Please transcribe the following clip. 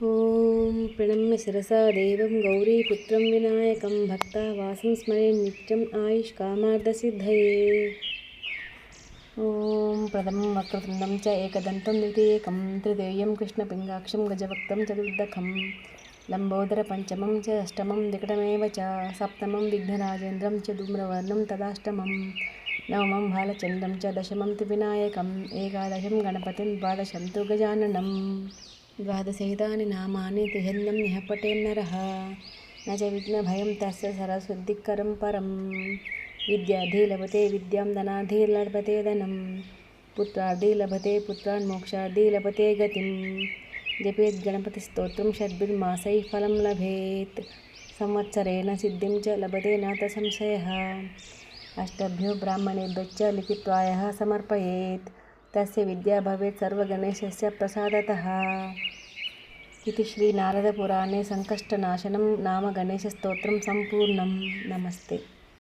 ఓం ప్రణమ్య శిరసా దేవం గౌరీపుత్రం వినాయకం భక్తవాసం స్మరే నిత్యం ఆయుష్ కామార్థసిద్ధయే ఓం ప్రథమం వక్రతుండం చ ఏకదంతం ద్వితీయకం తృతీయం కృష్ణపింగాక్షం గజవక్తం చతుర్దఖం లంబోదర పంచమం చ అష్టమం వికటమేవ చ సప్తమం విఘ్నరాజేంద్రం చ ధూమ్రవర్ణం తదాష్టమం నవమం బాలచంద్రం చ దశమం త్రివినాయకం ఏకాదశం గణపతిం ద్వాదశం తు గజాననం. द्वादशैतानि नामानि त्रिहन्यं यः पठेन्नरः न च विघ्नभयं तस्य सरस्वतीकरं परं विद्यार्थी लभते विद्यां धनार्थी लभते धनं। पुत्रार्थी लभते पुत्रान् मोक्षार्थी लभते गतिं। जपेत् गणपतिस्तोत्रं षड्भिर्मासैः फलं लभेत्। संवत्सरेण सिद्धिं च लभते न संशयः अष्टभ्यो ब्राह्मणेभ्यश्च लिखित्वा यः తస్య విద్యా భవేత్ సర్వగణేశస్య ప్రసాదత ఇది శ్రీ నారదపురాణే సంకష్టనాశనం నామ గణేశస్తోత్రం సంపూర్ణం నమస్తే